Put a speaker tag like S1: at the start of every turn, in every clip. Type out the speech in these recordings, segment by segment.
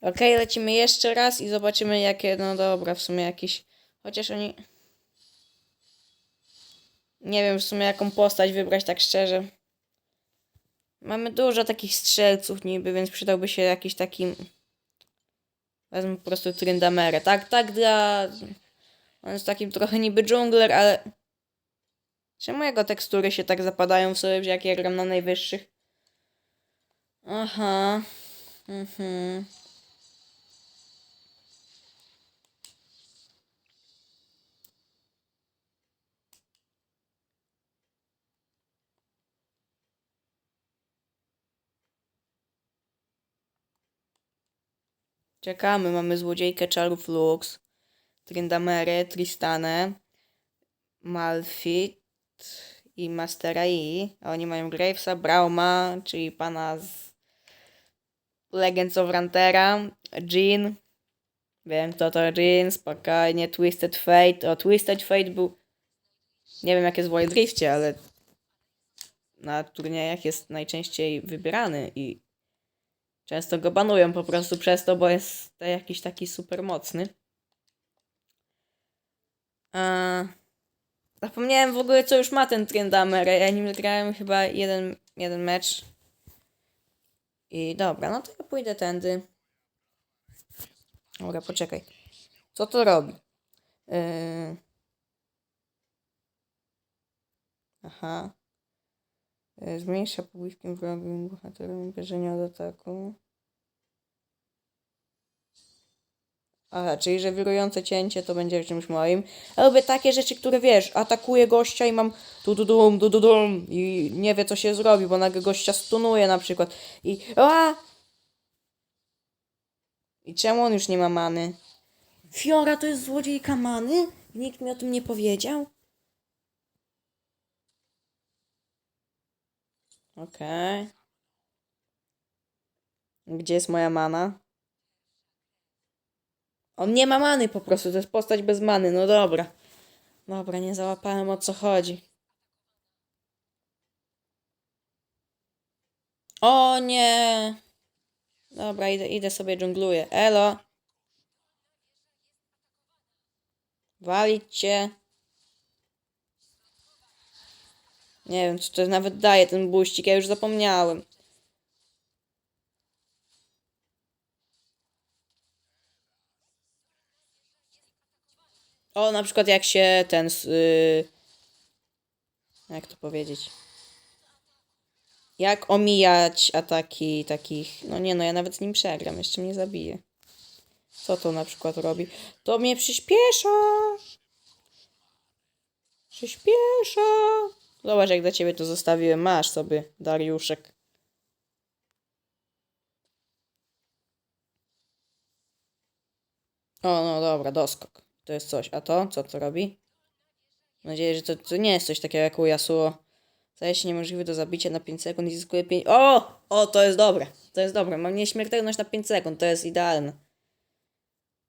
S1: Okej, lecimy jeszcze raz i zobaczymy jakie, no dobra, w sumie jakiś, chociaż oni... Nie wiem w sumie jaką postać wybrać tak szczerze. Mamy dużo takich strzelców niby, więc przydałby się jakiś taki... Wezmę po prostu Tryndamerę. Tak, tak dla... On jest takim trochę niby dżungler, ale... Czemu jego tekstury się tak zapadają w sobie, jak ja gram na najwyższych? Aha. Mhm. Czekamy, mamy złodziejkę czarów Lux, Tryndamerę, Tristanę, Malfit i Mastera I. A oni mają Gravesa, Brauma, czyli pana z Legends of Runtera, Jean. Wiem kto to Jean, spokojnie, Twisted Fate. O, Twisted Fate był... Nie wiem jak jest w Wild ale na turniejach jest najczęściej wybierany i Często go banują po prostu przez to, bo jest jakiś taki super mocny. A... Zapomniałem w ogóle, co już ma ten Tryndamere. Ja nim grałem chyba jeden, jeden mecz. I dobra, no to ja pójdę tędy. Dobra, poczekaj. Co to robi? Yy... Aha. E, Zmniejsza po bliskim wrogim bohaterom bierzenia od ataku. Aha, czyli że wirujące cięcie to będzie czymś moim. Lubię takie rzeczy, które wiesz, atakuje gościa i mam tu du dum, du du dum i nie wie co się zrobi, bo nagle gościa stunuje na przykład i a! I czemu on już nie ma many? Fiora to jest złodziejka many? Nikt mi o tym nie powiedział? Okej. Gdzie jest moja mana? On nie ma many po prostu, to jest postać bez many, no dobra. Dobra, nie załapałem o co chodzi. O nie! Dobra, idę, idę sobie dżungluję. Elo! Walić cię. Nie wiem, co to nawet daje ten buścik, ja już zapomniałem. O, na przykład jak się ten... s- y, jak to powiedzieć? Jak omijać ataki takich... No nie no, ja nawet z nim przegram, jeszcze mnie zabije. Co to na przykład robi? To mnie przyspiesza! Przyspiesza! Zobacz, jak dla ciebie to zostawiłem. Masz sobie, Dariuszek. O, no dobra, doskok. To jest coś. A to? Co to robi? Mam nadzieję, że to, to nie jest coś takiego jak u Yasuo. Staje się niemożliwy do zabicia na 5 sekund i zyskuje 5... O! O, to jest dobre. To jest dobre. Mam nieśmiertelność na 5 sekund. To jest idealne.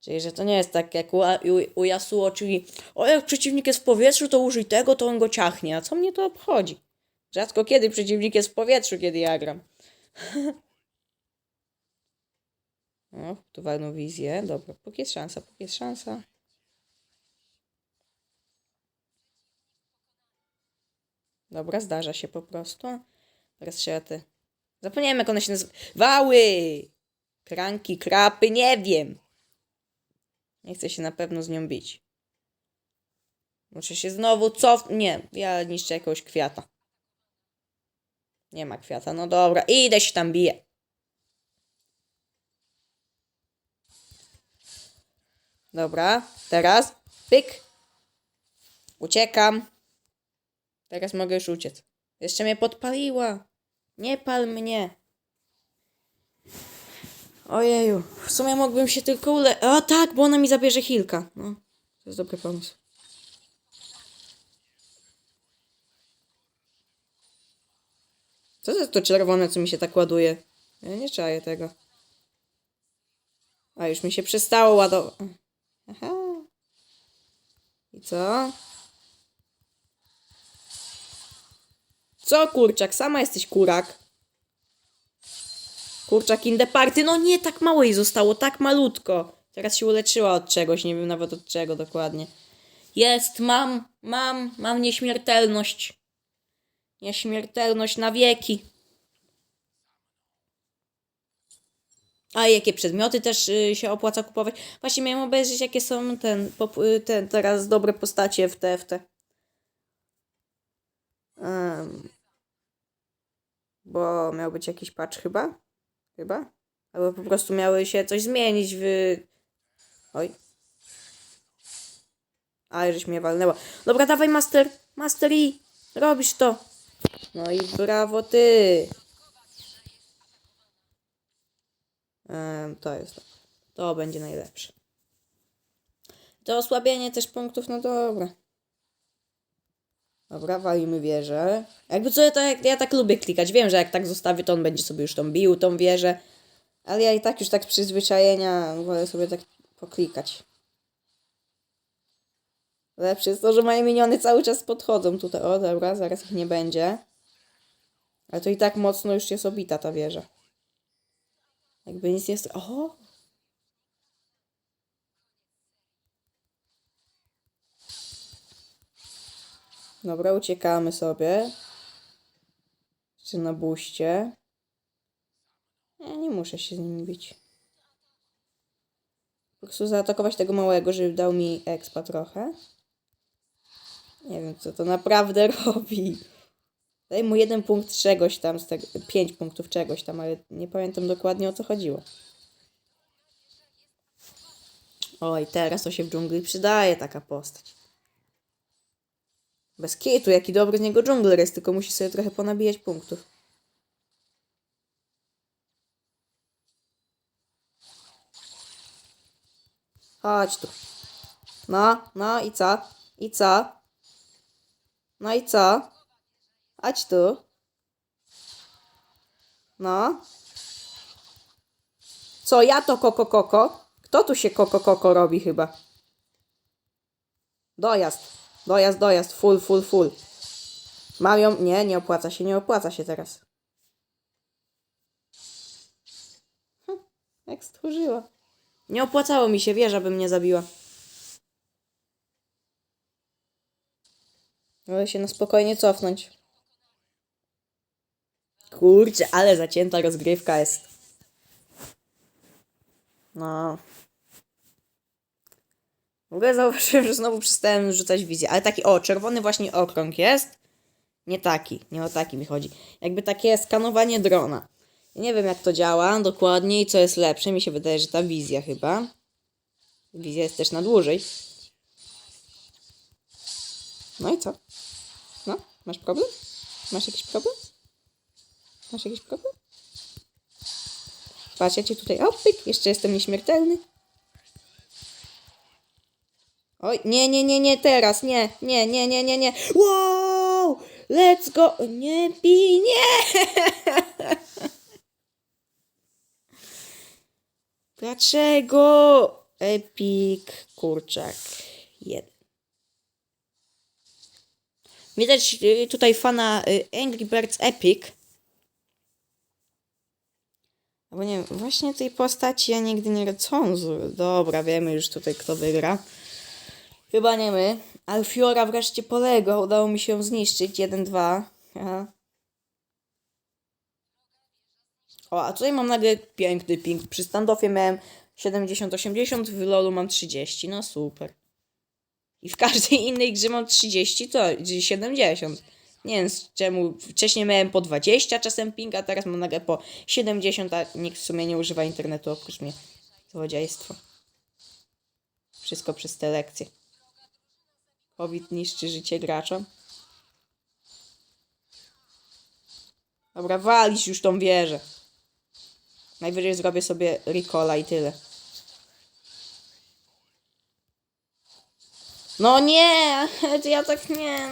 S1: Czyli, że to nie jest tak jak u, u, u Yasuo, czyli o, jak przeciwnik jest w powietrzu, to użyj tego, to on go ciachnie. A co mnie to obchodzi? Rzadko kiedy przeciwnik jest w powietrzu, kiedy ja gram. o, tu walną wizję. Dobra, póki jest szansa, póki jest szansa. Dobra, zdarza się po prostu. Teraz te... Zapomniałem, jak one się nazywały. Kranki, krapy, nie wiem. Nie chcę się na pewno z nią bić. Muszę się znowu cofnąć. Nie, ja niszczę jakiegoś kwiata. Nie ma kwiata. No dobra, idę się tam biję. Dobra, teraz pyk. Uciekam. Teraz mogę już uciec. Jeszcze mnie podpaliła. Nie pal mnie. Ojeju, w sumie mógłbym się tylko ule... O tak, bo ona mi zabierze hilka. No, to jest dobry pomysł. Co to jest to czerwone, co mi się tak ładuje? Ja nie czaję tego. A, już mi się przestało ładować. Aha. I co? Co kurczak? Sama jesteś kurak. Kurczak in the party. No nie, tak mało jej zostało, tak malutko. Teraz się uleczyła od czegoś, nie wiem nawet od czego dokładnie. Jest, mam, mam, mam nieśmiertelność. Nieśmiertelność na wieki. A jakie przedmioty też y, się opłaca kupować? Właśnie miałem obejrzeć, jakie są ten, pop, y, ten teraz dobre postacie w TFT. Um, bo miał być jakiś patch chyba? Chyba? Albo po prostu miały się coś zmienić w... Oj. A, żeś mnie walnęła. Dobra, dawaj Master. Master i robisz to. No i brawo ty. Em, to jest to. To będzie najlepsze. To osłabienie też punktów, no dobra. Dobra, walimy wieżę. Jakby co, ja, tak, ja tak lubię klikać. Wiem, że jak tak zostawię, to on będzie sobie już tą bił, tą wieżę. Ale ja i tak już tak z przyzwyczajenia wolę sobie tak poklikać. Lepsze jest to, że moje miniony cały czas podchodzą tutaj. O, dobra, zaraz ich nie będzie. Ale to i tak mocno już jest obita ta wieża. Jakby nic nie. O! Dobra, uciekamy sobie. Czy na buście. Ja nie muszę się z nimi bić. Po prostu zaatakować tego małego, żeby dał mi expa trochę. Nie wiem, co to naprawdę robi. Daj mu jeden punkt czegoś tam, z tego, pięć punktów czegoś tam, ale nie pamiętam dokładnie o co chodziło. Oj, teraz to się w dżungli przydaje taka postać. Bez kitu, jaki dobry z niego dżungler jest, tylko musi sobie trochę ponabijać punktów. Chodź tu. No, no i co? I co? No i co? Chodź tu. No. Co, ja to koko koko? Kto tu się koko koko robi chyba? Dojazd. Dojazd, dojazd. Full, full, full. Mam ją... Nie, nie opłaca się, nie opłaca się teraz. Hm, jak stchórzyła. Nie opłacało mi się, wieża by mnie zabiła. Wolę się na spokojnie cofnąć. Kurczę, ale zacięta rozgrywka jest. No. W ogóle zauważyłem, że znowu przestałem rzucać wizję. Ale taki, o, czerwony właśnie okrąg jest. Nie taki, nie o taki mi chodzi. Jakby takie skanowanie drona. Nie wiem jak to działa dokładnie i co jest lepsze. Mi się wydaje, że ta wizja chyba. Wizja jest też na dłużej. No i co? No, masz problem? Masz jakiś problem? Masz jakiś problem? Patrz, ja cię tutaj opyk, jeszcze jestem nieśmiertelny. Oj, nie, nie, nie, nie, teraz, nie, nie, nie, nie, nie, nie. Wow! Let's go! Nie bij, nie! Dlaczego? Epic kurczak. Jeden. Widać y, tutaj fana y, Angry Birds Epic. Bo nie właśnie tej postaci ja nigdy nie recenzuję. Dobra, wiemy już tutaj kto wygra. Chyba nie my. Alfiora wreszcie poległa. Udało mi się zniszczyć. 1-2. Aha. O, a tutaj mam nagle piękny ping. Przy standoffie miałem 70-80, w LoLu mam 30. No super. I w każdej innej grze mam 30, to 70. Nie wiem czemu. Wcześniej miałem po 20 czasem ping, a teraz mam nagle po 70, a nikt w sumie nie używa internetu oprócz mnie. Złodziejstwo. Wszystko przez te lekcje. COVID niszczy życie graczom. Dobra, walić już tą wieżę. Najwyżej zrobię sobie recola i tyle. No nie! Ja tak nie.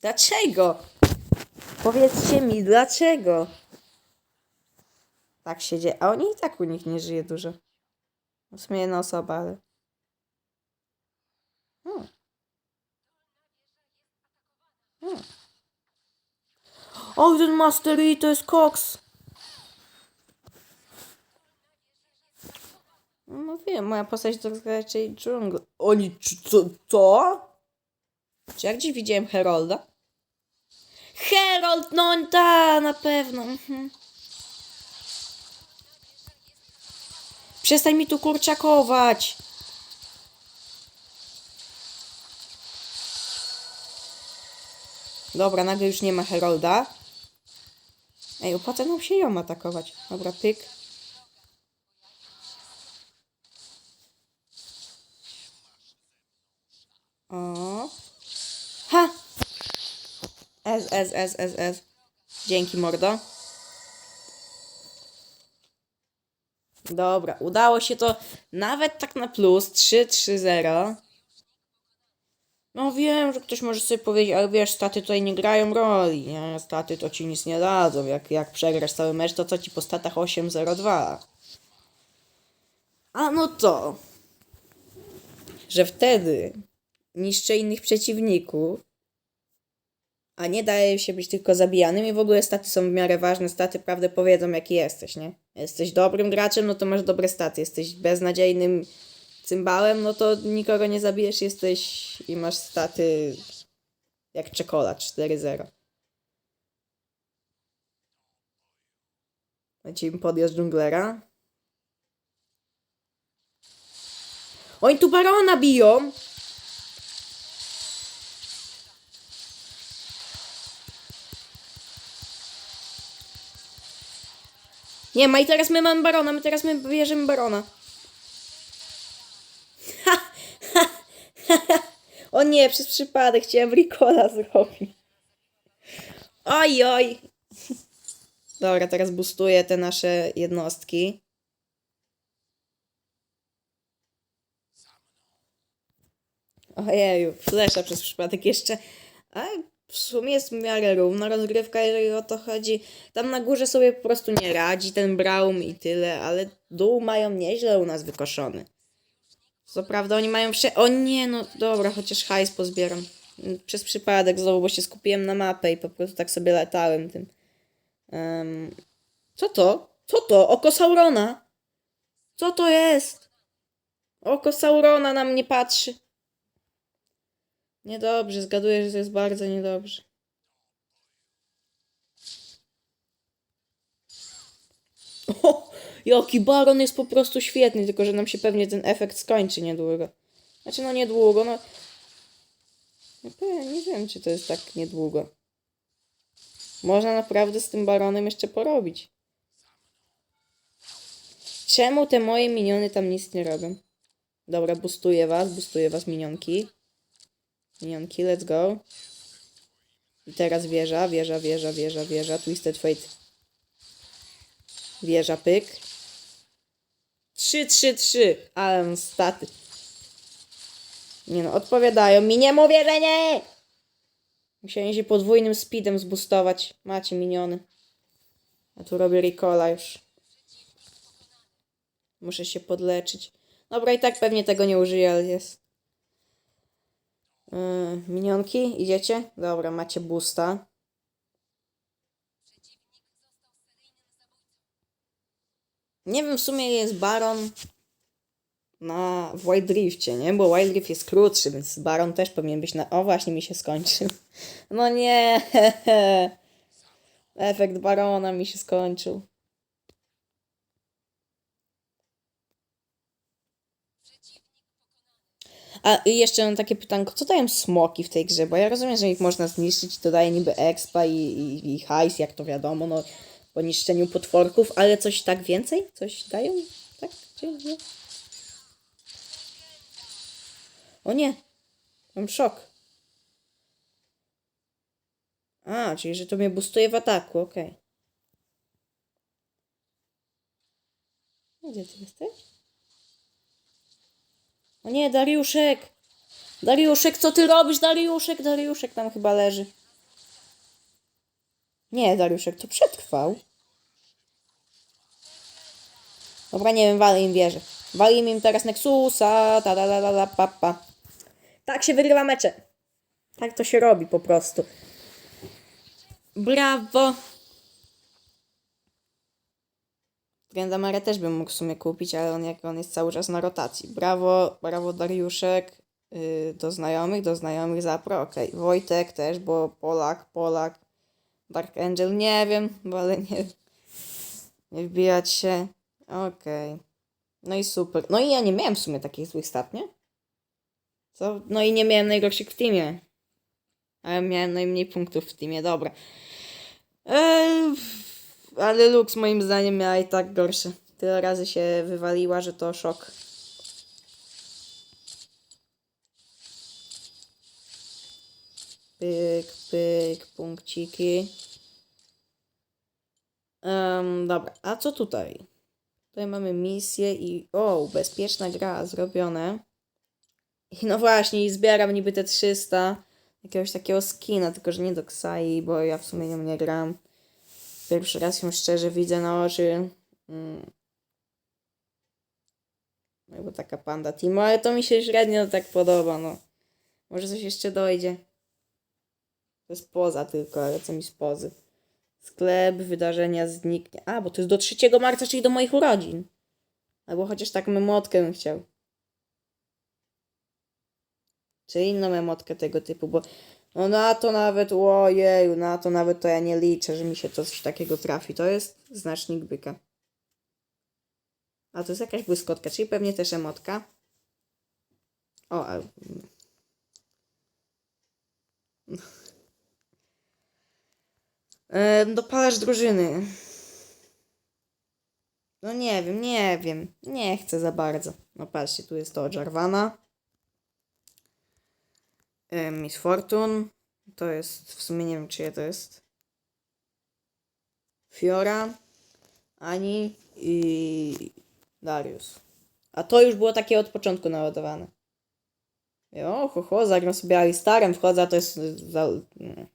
S1: Dlaczego? Powiedzcie mi, dlaczego? Tak się dzieje. A oni i tak u nich nie żyje dużo. W sumie jedna osoba, ale. Hmm. Hmm. O, ten Master Yi to jest koks. No wiem, moja postać to raczej dżungla. Oni, co? co? Czy ja gdzieś widziałem Herolda? Herold, no ta, na pewno. Mhm. Przestań mi tu kurczakować. Dobra, nagle już nie ma Herolda. Ej, opłaca nam się ją atakować. Dobra, pyk. O. Ha! S, S, S, S, S. Dzięki, mordo. Dobra, udało się to nawet tak na plus. 3, 3, 0. No wiem, że ktoś może sobie powiedzieć, ale wiesz, staty tutaj nie grają roli, nie? Staty to ci nic nie dadzą. Jak, jak przegrasz cały mecz, to co ci po statach 8-0-2? A no to, że wtedy niszczę innych przeciwników, a nie daje się być tylko zabijanym i w ogóle staty są w miarę ważne. Staty prawdę powiedzą, jaki jesteś, nie? Jesteś dobrym graczem, no to masz dobre staty. Jesteś beznadziejnym cymbałem, no to nikogo nie zabijesz, jesteś i masz staty jak czekolad 4-0. Lecimy podjazd dżunglera. Oni tu barona biją! Nie ma i teraz my mamy barona, my teraz my bierzemy barona. O nie, przez przypadek chciałem Ricola zrobić. Oj, oj. Dobra, teraz boostuję te nasze jednostki. Ojeju, flesza przez przypadek jeszcze. A w sumie jest w miarę równa rozgrywka, jeżeli o to chodzi. Tam na górze sobie po prostu nie radzi ten Braum i tyle, ale dół mają nieźle u nas wykoszony. Co prawda oni mają prze... O nie, no dobra, chociaż hajs pozbieram. Przez przypadek znowu, bo się skupiłem na mapę i po prostu tak sobie latałem tym. Em, Co to? Co to? Oko Saurona? Co to jest? Oko Saurona na mnie patrzy. Niedobrze, zgaduję, że to jest bardzo niedobrze. O, jaki baron jest po prostu świetny, tylko że nam się pewnie ten efekt skończy niedługo. Znaczy, no niedługo, no. No nie wiem, czy to jest tak niedługo. Można naprawdę z tym baronem jeszcze porobić. Czemu te moje miniony tam nic nie robią? Dobra, boostuję was, boostuję was minionki. Minionki, let's go. I teraz wieża, wieża, wieża, wieża, wieża. Twisted Fate. Wieża, pyk. 3, 3, 3. Ale staty. Nie no, odpowiadają mi. Nie mówię, że nie! Musiałem się podwójnym speedem zboostować. Macie miniony. A tu robię recola już. Muszę się podleczyć. Dobra, i tak pewnie tego nie użyję, ale jest. Yy, minionki, idziecie? Dobra, macie boosta. Nie wiem, w sumie jest Baron na w Wild Rifcie, nie? Bo Wild Rift jest krótszy, więc Baron też powinien być na... O, właśnie mi się skończył. No nie! Efekt Barona mi się skończył. A jeszcze mam takie pytanko, co dają smoki w tej grze? Bo ja rozumiem, że ich można zniszczyć, to daje niby expa i, i, i hajs, jak to wiadomo, no po niszczeniu potworków, ale coś tak więcej? Coś dają? Tak? Czy? O nie! Mam szok. A, czyli że to mnie boostuje w ataku, okej. Gdzie ty jesteś? O nie, Dariuszek! Dariuszek, co ty robisz? Dariuszek, Dariuszek tam chyba leży. Nie, Dariuszek, to przetrwał. Dobra, nie wiem, walę im wierzę. Walimy im teraz Nexusa, ta la la pa, pa. Tak się wygrywa mecze. Tak to się robi po prostu. Brawo! Trendamara też bym mógł w sumie kupić, ale on jak on jest cały czas na rotacji. Brawo, brawo Dariuszek. Yy, do znajomych, do znajomych zapro, okej. Wojtek też, bo Polak, Polak. Dark Angel, nie wiem, ale nie, nie wbijać się. Okej. No i super. No i ja nie miałem w sumie takich złych stat, nie? Co? No i nie miałem najgorszych w teamie. Ale miałem najmniej punktów w teamie, dobra. Eee, ale Lux moim zdaniem miała i tak gorsze. Tyle razy się wywaliła, że to szok. Pyk, pyk, punkciki. Em, dobra, a co tutaj? Tutaj mamy misję i... O, bezpieczna gra, zrobione. I no właśnie, i zbieram niby te 300 jakiegoś takiego skina, tylko że nie do Ksai, bo ja w sumie nią nie gram. Pierwszy raz ją szczerze widzę na oczy. Mm. Bo taka panda Timo, ale to mi się średnio tak podoba, no. Może coś jeszcze dojdzie. To jest poza tylko, ale co mi z pozy. Sklep, wydarzenia zniknie. A, bo to jest do 3 marca, czyli do moich urodzin. Albo chociaż tak memotkę bym chciał. Czy inną emotkę tego typu, bo no na to nawet, ojeju, na to nawet to ja nie liczę, że mi się coś takiego trafi. To jest znacznik byka. A to jest jakaś błyskotka, czyli pewnie też emotka. O, a... Ehm, dopalasz drużyny. No nie wiem, nie wiem. Nie chcę za bardzo. No patrzcie, tu jest to Jarvana. E, Miss Fortune. To jest, w sumie nie wiem czyje to jest. Fiora, Ani i Darius. A to już było takie od początku naładowane. Jo, ho, ho, zagram sobie Alistarem, wchodzę, a to jest... Za... nie.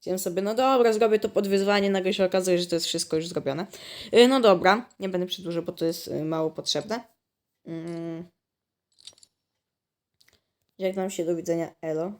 S1: Chciałem sobie, no dobra, zrobię to pod wyzwanie, nagle się okazuje, że to jest wszystko już zrobione. Y, No dobra, nie będę przedłużał, bo to jest y, mało potrzebne. Mm. Żegnam się, do widzenia, elo.